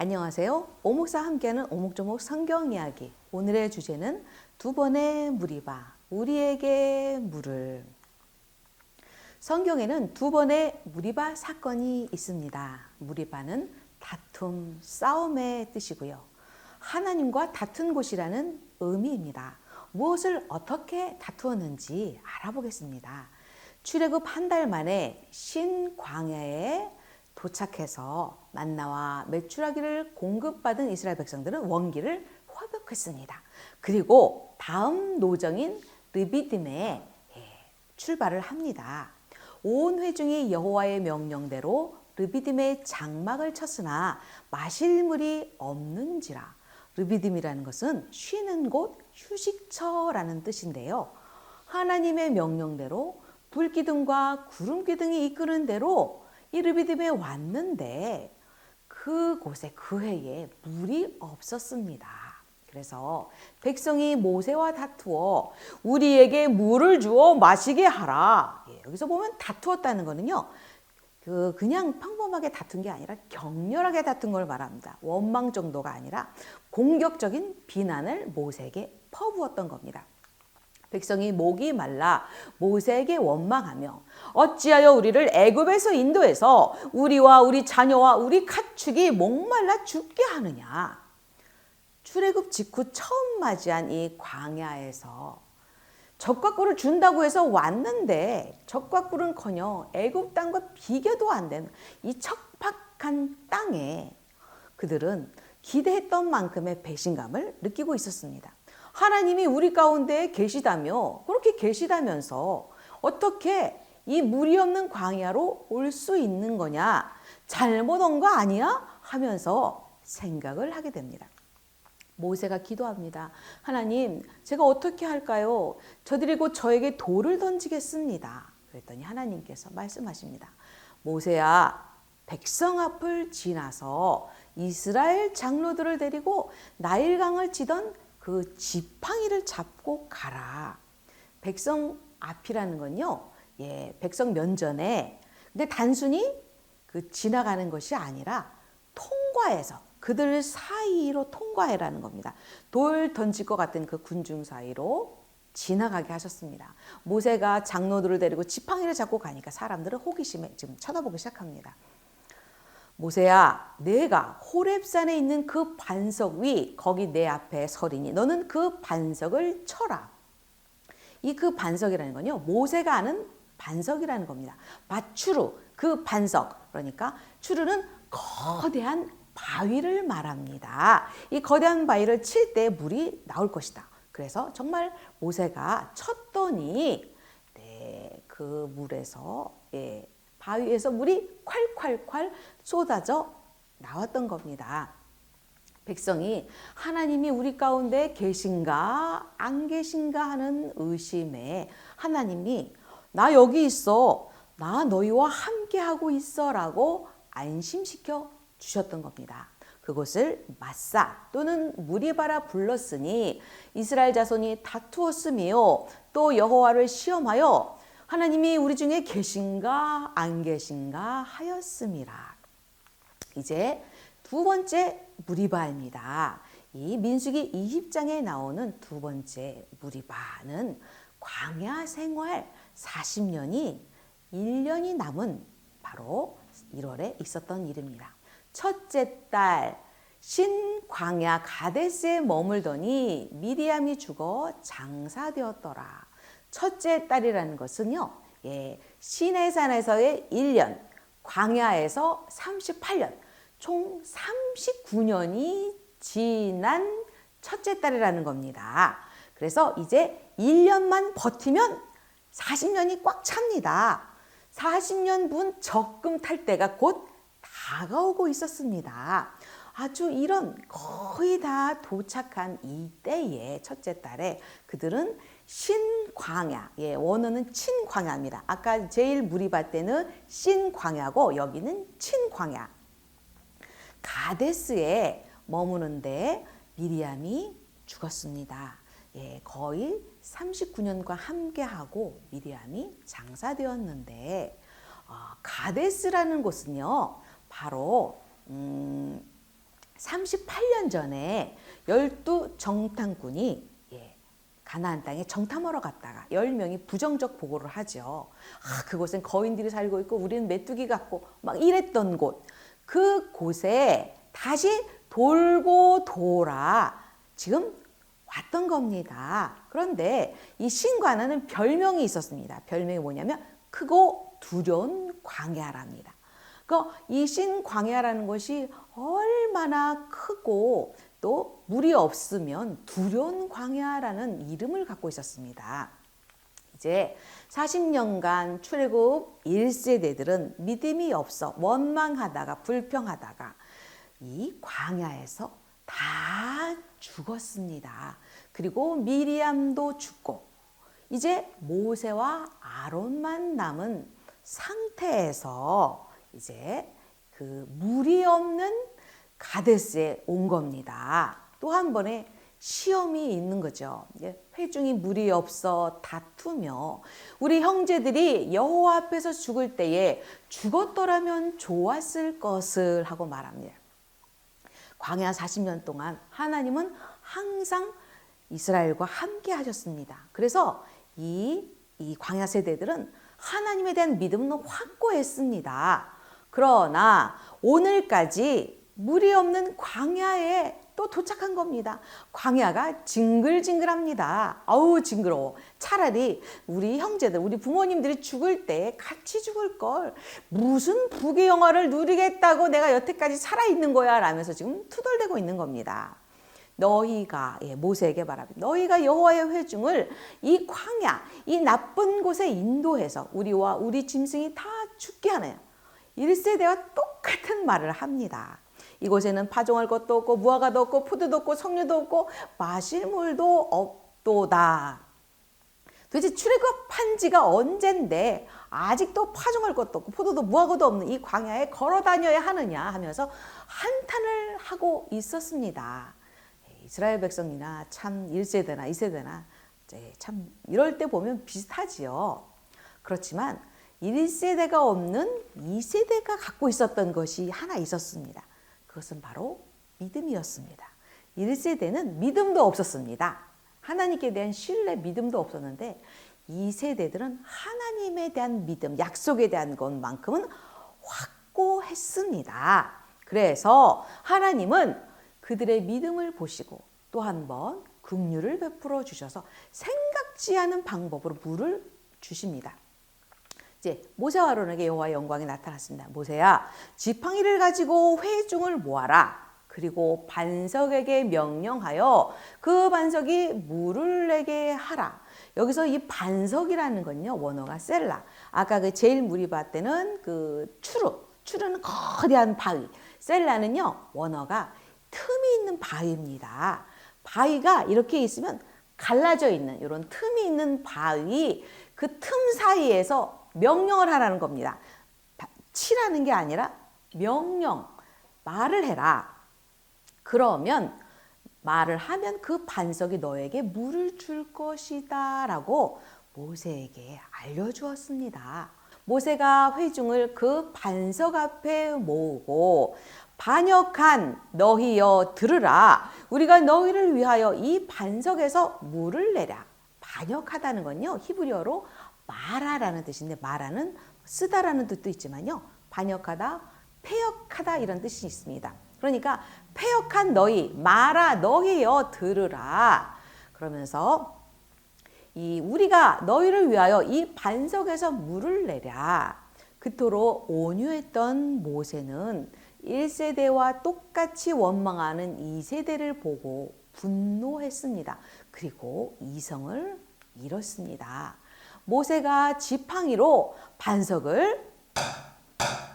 안녕하세요. 오목사 함께하는 오목조목 성경 이야기. 오늘의 주제는 두 번의 무리바, 우리에게 물을. 성경에는 두 번의 무리바 사건이 있습니다. 무리바는 다툼, 싸움의 뜻이고요. 하나님과 다툰 곳이라는 의미입니다. 무엇을 어떻게 다투었는지 알아보겠습니다. 출애굽 한 달 만에 신광야에 도착해서 만나와 메추라기를 공급받은 이스라엘 백성들은 원기를 회복했습니다. 그리고 다음 노정인 르비딤에 출발을 합니다. 온 회중이 여호와의 명령대로 르비딤의 장막을 쳤으나 마실 물이 없는지라. 르비딤이라는 것은 쉬는 곳, 휴식처라는 뜻인데요. 하나님의 명령대로 불기둥과 구름기둥이 이끄는 대로 이 르비딤에 왔는데 그곳에 그 해에 물이 없었습니다. 그래서 백성이 모세와 다투어 우리에게 물을 주어 마시게 하라. 예, 여기서 보면 다투었다는 거는요. 그 그냥 평범하게 다툰 게 아니라 격렬하게 다툰 걸 말합니다. 원망 정도가 아니라 공격적인 비난을 모세에게 퍼부었던 겁니다. 백성이 목이 말라 모세에게 원망하며 어찌하여 우리를 애굽에서 인도해서 우리와 우리 자녀와 우리 가축이 목말라 죽게 하느냐 출애굽 직후 처음 맞이한 이 광야에서 적과 꿀을 준다고 해서 왔는데 적과 꿀은커녕 애굽 땅과 비교도 안 되는 이 척박한 땅에 그들은 기대했던 만큼의 배신감을 느끼고 있었습니다. 하나님이 우리 가운데 계시다며 그렇게 계시다면서 어떻게 이 물이 없는 광야로 올 수 있는 거냐 잘못 온 거 아니야 하면서 생각을 하게 됩니다. 모세가 기도합니다. 하나님, 제가 어떻게 할까요? 저들이 곧 저에게 돌을 던지겠습니다. 그랬더니 하나님께서 말씀하십니다. 모세야, 백성 앞을 지나서 이스라엘 장로들을 데리고 나일강을 치던 그 지팡이를 잡고 가라. 백성 앞이라는 건요, 예, 백성 면전에 근데 단순히 그 지나가는 것이 아니라 통과해서 그들 사이로 통과해라는 겁니다. 돌 던질 것 같은 그 군중 사이로 지나가게 하셨습니다. 모세가 장로들을 데리고 지팡이를 잡고 가니까 사람들은 호기심에 지금 쳐다보기 시작합니다. 모세야, 내가 호렙산에 있는 그 반석 위 거기 내 앞에 서리니 너는 그 반석을 쳐라. 이 그 반석이라는 건요. 모세가 아는 반석이라는 겁니다. 마추르 그 반석 그러니까 추르는 거대한 바위를 말합니다. 이 거대한 바위를 칠 때 물이 나올 것이다. 그래서 정말 모세가 쳤더니 네, 그 물에서 예, 바위에서 물이 콸콸콸 쏟아져 나왔던 겁니다. 백성이 하나님이 우리 가운데 계신가 안 계신가 하는 의심에 하나님이 나 여기 있어 나 너희와 함께 하고 있어라고 안심시켜 주셨던 겁니다. 그곳을 마사 또는 무리바라 불렀으니 이스라엘 자손이 다투었으며 또 여호와를 시험하여 하나님이 우리 중에 계신가 안 계신가 하였음이라. 이제 두 번째 무리바입니다. 이 민수기 20장에 나오는 두 번째 무리바는 광야 생활 40년이 1년이 남은 바로 1월에 있었던 일입니다. 첫째 딸 신광야 가데스에 머물더니 미리암이 죽어 장사되었더라. 첫째 딸이라는 것은요. 예, 시내산에서의 1년, 광야에서 38년, 총 39년이 지난 첫째 딸이라는 겁니다. 그래서 이제 1년만 버티면 40년이 꽉 찹니다. 40년 분 적금 탈 때가 곧 다가오고 있었습니다. 아주 이런 거의 다 도착한 이때에 첫째 딸에 그들은 신광야, 예, 원어는 친광야입니다. 아까 제일 무리바 때는 신광야고 여기는 친광야. 가데스에 머무는데 미리암이 죽었습니다. 예, 거의 39년과 함께하고 미리암이 장사되었는데 어, 가데스라는 곳은요, 바로 음, 38년 전에 열두 정탐꾼이 예, 가나안 땅에 정탐하러 갔다가 10명이 부정적 보고를 하죠. 아, 그곳엔 거인들이 살고 있고 우리는 메뚜기 같고 막 이랬던 곳. 그 곳에 다시 돌고 돌아 지금 왔던 겁니다. 그런데 이 신관아는 별명이 있었습니다. 별명이 뭐냐면 크고 두려운 광야랍니다. 그이 신광야라는 것이 얼마나 크고 또 물이 없으면 두려운 광야라는 이름을 갖고 있었습니다. 이제 40년간 출애굽 1세대들은 믿음이 없어 원망하다가 불평하다가 이 광야에서 다 죽었습니다. 그리고 미리암도 죽고 이제 모세와 아론만 남은 상태에서 이제 그 물이 없는 가데스에 온 겁니다. 또 한 번의 시험이 있는 거죠. 회중이 물이 없어 다투며 우리 형제들이 여호와 앞에서 죽을 때에 죽었더라면 좋았을 것을 하고 말합니다. 광야 40년 동안 하나님은 항상 이스라엘과 함께 하셨습니다. 그래서 이, 이 광야 세대들은 하나님에 대한 믿음은 확고했습니다. 그러나 오늘까지 물이 없는 광야에 또 도착한 겁니다. 광야가 징글징글합니다. 아우 징그러워. 차라리 우리 형제들, 우리 부모님들이 죽을 때 같이 죽을 걸. 무슨 부귀 영화를 누리겠다고 내가 여태까지 살아 있는 거야 라면서 지금 투덜대고 있는 겁니다. 너희가 예, 모세에게 말합니다. 너희가 여호와의 회중을 이 광야, 이 나쁜 곳에 인도해서 우리와 우리 짐승이 다 죽게 하네요. 1세대와 똑같은 말을 합니다. 이곳에는 파종할 것도 없고 무화과도 없고 푸드도 없고 석류도 없고 마실 물도 없도다. 도대체 출애굽한 지가 언젠데 아직도 파종할 것도 없고 포도도 무화과도 없는 이 광야에 걸어 다녀야 하느냐 하면서 한탄을 하고 있었습니다. 이스라엘 백성이나 참 1세대나 2세대나 참 이럴 때 보면 비슷하지요. 그렇지만 1세대가 없는 2세대가 갖고 있었던 것이 하나 있었습니다. 그것은 바로 믿음이었습니다. 1세대는 믿음도 없었습니다. 하나님께 대한 신뢰, 믿음도 없었는데 2세대들은 하나님에 대한 믿음, 약속에 대한 것만큼은 확고했습니다. 그래서 하나님은 그들의 믿음을 보시고 또 한 번 긍휼을 베풀어 주셔서 생각지 않은 방법으로 물을 주십니다. 이제 모세와 아론에게 여호와의 영광이 나타났습니다. 모세야, 지팡이를 가지고 회중을 모아라. 그리고 반석에게 명령하여 그 반석이 물을 내게 하라. 여기서 이 반석이라는 건요, 원어가 셀라. 아까 그 제일 물이 봤때는 그 추르, 추르는 거대한 바위. 셀라는요, 원어가 틈이 있는 바위입니다. 바위가 이렇게 있으면 갈라져 있는 이런 틈이 있는 바위 그 틈 사이에서 명령을 하라는 겁니다. 치라는 게 아니라 명령, 말을 해라. 그러면 말을 하면 그 반석이 너에게 물을 줄 것이다 라고 모세에게 알려주었습니다. 모세가 회중을 그 반석 앞에 모으고 반역한 너희여 들으라 우리가 너희를 위하여 이 반석에서 물을 내라 반역하다는 건요 히브리어로 마라라는 뜻인데 마라는 쓰다라는 뜻도 있지만요 반역하다 폐역하다 이런 뜻이 있습니다 그러니까 폐역한 너희 마라 너희여 들으라 그러면서 이 우리가 너희를 위하여 이 반석에서 물을 내랴 그토록 온유했던 모세는 1세대와 똑같이 원망하는 2세대를 보고 분노했습니다. 그리고 이성을 잃었습니다. 모세가 지팡이로 반석을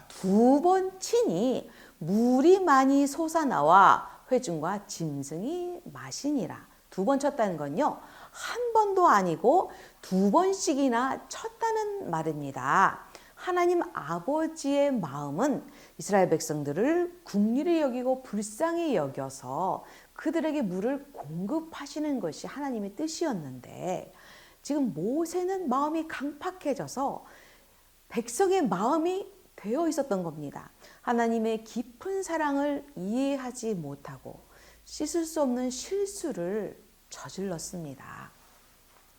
두 번 치니 물이 많이 솟아나와 회중과 짐승이 마시니라. 두 번 쳤다는 건요. 한 번도 아니고 두 번씩이나 쳤다는 말입니다. 하나님 아버지의 마음은 이스라엘 백성들을 국리를 여기고 불쌍히 여겨서 그들에게 물을 공급하시는 것이 하나님의 뜻이었는데 지금 모세는 마음이 강팍해져서 백성의 마음이 되어 있었던 겁니다. 하나님의 깊은 사랑을 이해하지 못하고 씻을 수 없는 실수를 저질렀습니다.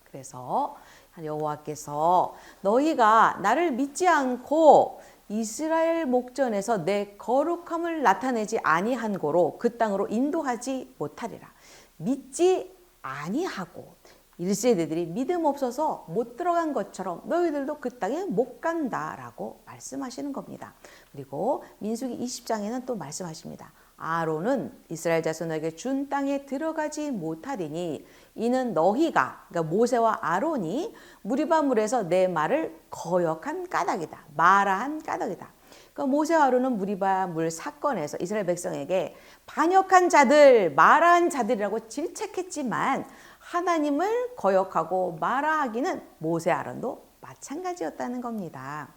그래서 여호와께서 너희가 나를 믿지 않고 이스라엘 목전에서 내 거룩함을 나타내지 아니한 고로 그 땅으로 인도하지 못하리라. 믿지 아니하고 1세대들이 믿음 없어서 못 들어간 것처럼 너희들도 그 땅에 못 간다라고 말씀하시는 겁니다. 그리고 민수기 20장에는 또 말씀하십니다. 아론은 이스라엘 자손에게 준 땅에 들어가지 못하리니 이는 너희가 그러니까 모세와 아론이 무리바물에서 내 말을 거역한 까닭이다. 마라한 까닭이다. 그러니까 모세와 아론은 무리바물 사건에서 이스라엘 백성에게 반역한 자들, 마라한 자들이라고 질책했지만 하나님을 거역하고 마라하기는 모세 아론도 마찬가지였다는 겁니다.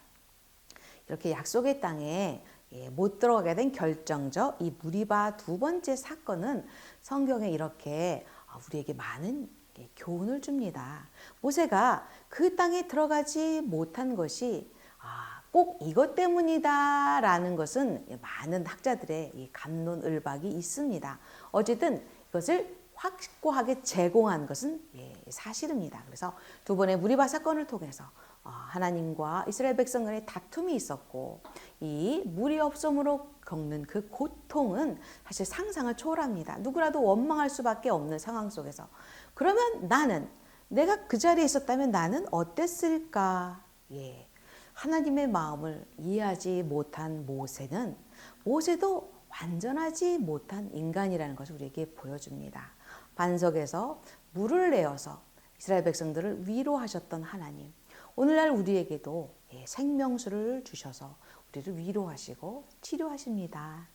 이렇게 약속의 땅에 예, 못 들어가게 된 결정적 이 무리바 두 번째 사건은 성경에 이렇게 아, 우리에게 많은 예, 교훈을 줍니다. 모세가 그 땅에 들어가지 못한 것이 아, 꼭 이것 때문이다라는 것은 많은 학자들의 이 감론을박이 있습니다. 어쨌든 이것을 확고하게 제공한 것은 예, 사실입니다. 그래서 두 번의 무리바 사건을 통해서 어, 하나님과 이스라엘 백성 간의 다툼이 있었고 이 물이 없음으로 겪는 그 고통은 사실 상상을 초월합니다. 누구라도 원망할 수밖에 없는 상황 속에서 그러면 나는 내가 그 자리에 있었다면 나는 어땠을까? 예. 하나님의 마음을 이해하지 못한 모세는 모세도 완전하지 못한 인간이라는 것을 우리에게 보여줍니다. 반석에서 물을 내어서 이스라엘 백성들을 위로하셨던 하나님. 오늘날 우리에게도 예, 생명수를 주셔서 우리를 위로하시고 치료하십니다.